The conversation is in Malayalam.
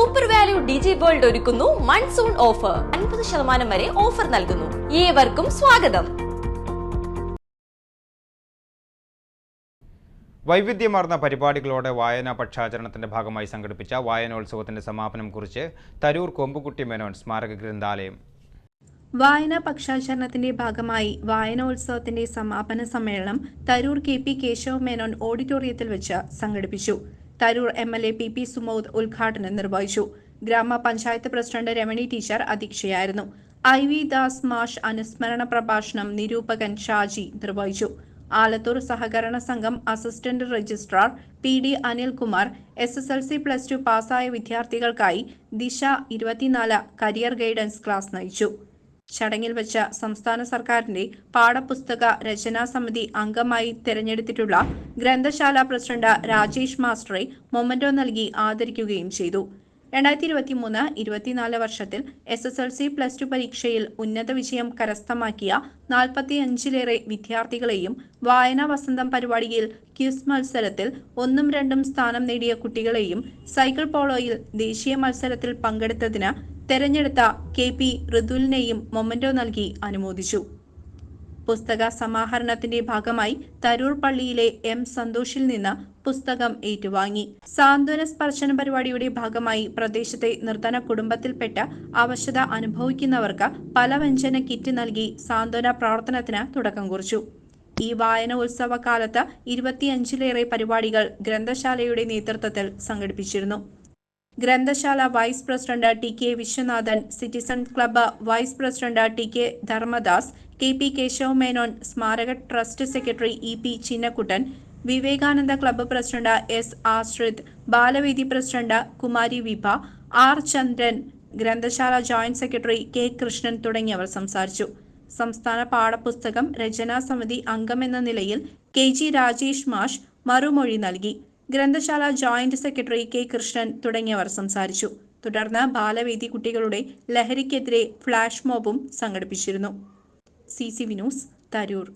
സൂപ്പർ വാല്യൂ ഡിജി വേൾഡ് ഒരുക്കുന്നു. മൺസൂൺ ഓഫർ അൻപത് ശതമാനം വരെ ഓഫർ നൽകുന്നു. ഏവർക്കും സ്വാഗതം. വൈവിധ്യമാർന്ന പരിപാടികളോടെ വായനാ പക്ഷാചരണത്തിന്റെ ഭാഗമായി സംഘടിപ്പിച്ച വായനോത്സവത്തിന്റെ സമാപനം കുറിച്ച് തരൂർ കൊമ്പുകുട്ടി മേനോൻ സ്മാരക ഗ്രന്ഥാലയം. വായനാ പക്ഷാചരണത്തിന്റെ ഭാഗമായി വായനോത്സവത്തിന്റെ സമാപന സമ്മേളനം തരൂർ കെ പി കേശവ് മേനോൻ ഓഡിറ്റോറിയത്തിൽ വെച്ച് സംഘടിപ്പിച്ചു. Tharoor M L A P P Sumod ഉദ്ഘാടനം നിർവഹിച്ചു. ഗ്രാമപഞ്ചായത്ത് പ്രസിഡന്റ് രമണി ടീച്ചർ അധ്യക്ഷയായിരുന്നു. ഐ വി ദാസ് മാഷ് അനുസ്മരണ പ്രഭാഷണം നിരൂപകൻ ഷാജി നിർവഹിച്ചു. ആലത്തൂർ സഹകരണ സംഘം assistant registrar P D Anilkumar S S L C plus two പാസ്സായ വിദ്യാർത്ഥികൾക്കായി ദിശ ഇരുപത്തിനാല് കരിയർ ഗൈഡൻസ് ക്ലാസ് നയിച്ചു. ചടങ്ങിൽ വെച്ച സംസ്ഥാന സർക്കാരിന്റെ പാഠപുസ്തക രചനാ സമിതി അംഗമായി തെരഞ്ഞെടുത്തിട്ടുള്ള ഗ്രന്ഥശാല പ്രസിഡന്റ് രാജേഷ് മാസ്റ്ററെ മൊമന്റോ നൽകി ആദരിക്കുകയും ചെയ്തു. രണ്ടായിരത്തി ഇരുപത്തി മൂന്ന് ഇരുപത്തിനാല് വർഷത്തിൽ S S L C plus two പരീക്ഷയിൽ ഉന്നത വിജയം കരസ്ഥമാക്കിയ നാൽപ്പത്തി അഞ്ചിലേറെ വിദ്യാർത്ഥികളെയും വായനാ വസന്തം പരിപാടിയിൽ ക്യൂസ് മത്സരത്തിൽ ഒന്നും രണ്ടും സ്ഥാനം നേടിയ കുട്ടികളെയും സൈക്കിൾ പോളോയിൽ ദേശീയ മത്സരത്തിൽ പങ്കെടുത്തതിന് തെരഞ്ഞെടുത്ത കെ പി ഋതുലിനെയും മൊമന്റോ നൽകി അനുമോദിച്ചു. പുസ്തക സമാഹരണത്തിന്റെ ഭാഗമായി തരൂർ പള്ളിയിലെ എം സന്തോഷിൽ നിന്ന് പുസ്തകം ഏറ്റുവാങ്ങി. സാന്ത്വന സ്പർശന പരിപാടിയുടെ ഭാഗമായി പ്രദേശത്തെ നിർധന കുടുംബത്തിൽപ്പെട്ട അവശത അനുഭവിക്കുന്നവർക്ക് പലവ്യഞ്ജന കിറ്റ് നൽകി സാന്ത്വന പ്രവർത്തനത്തിന് തുടക്കം കുറിച്ചു. ഈ വായന ഉത്സവ കാലത്ത് ഇരുപത്തിയഞ്ചിലേറെ പരിപാടികൾ ഗ്രന്ഥശാലയുടെ നേതൃത്വത്തിൽ സംഘടിപ്പിച്ചിരുന്നു. ഗ്രന്ഥശാല vice president T K Viswanathan citizen club vice president T K Dharmadas K P Keshav Menon സ്മാരക trust secretary E P Chinnakuttan Vivekananda club president S Ashrith Balavedi president Kumari Vibha R Chandran ഗ്രന്ഥശാല ജോയിന്റ് സെക്രട്ടറി കെ കൃഷ്ണൻ തുടങ്ങിയവർ സംസാരിച്ചു. സംസ്ഥാന പാഠപുസ്തകം രചനാ സമിതി അംഗമെന്ന നിലയിൽ കെ ജി രാജേഷ് മാഷ് മറുമൊഴി നൽകി. ഗ്രന്ഥശാല ജോയിന്റ് സെക്രട്ടറി കെ. കൃഷ്ണൻ തുടങ്ങിയവർ സംസാരിച്ചു. തുടർന്ന് ബാലവേദി കുട്ടികളുടെ ലഹരിക്കെതിരെ ഫ്ലാഷ് മോബും സംഘടിപ്പിച്ചിരുന്നു. സി. സി. വിനൂസ് തരൂർ.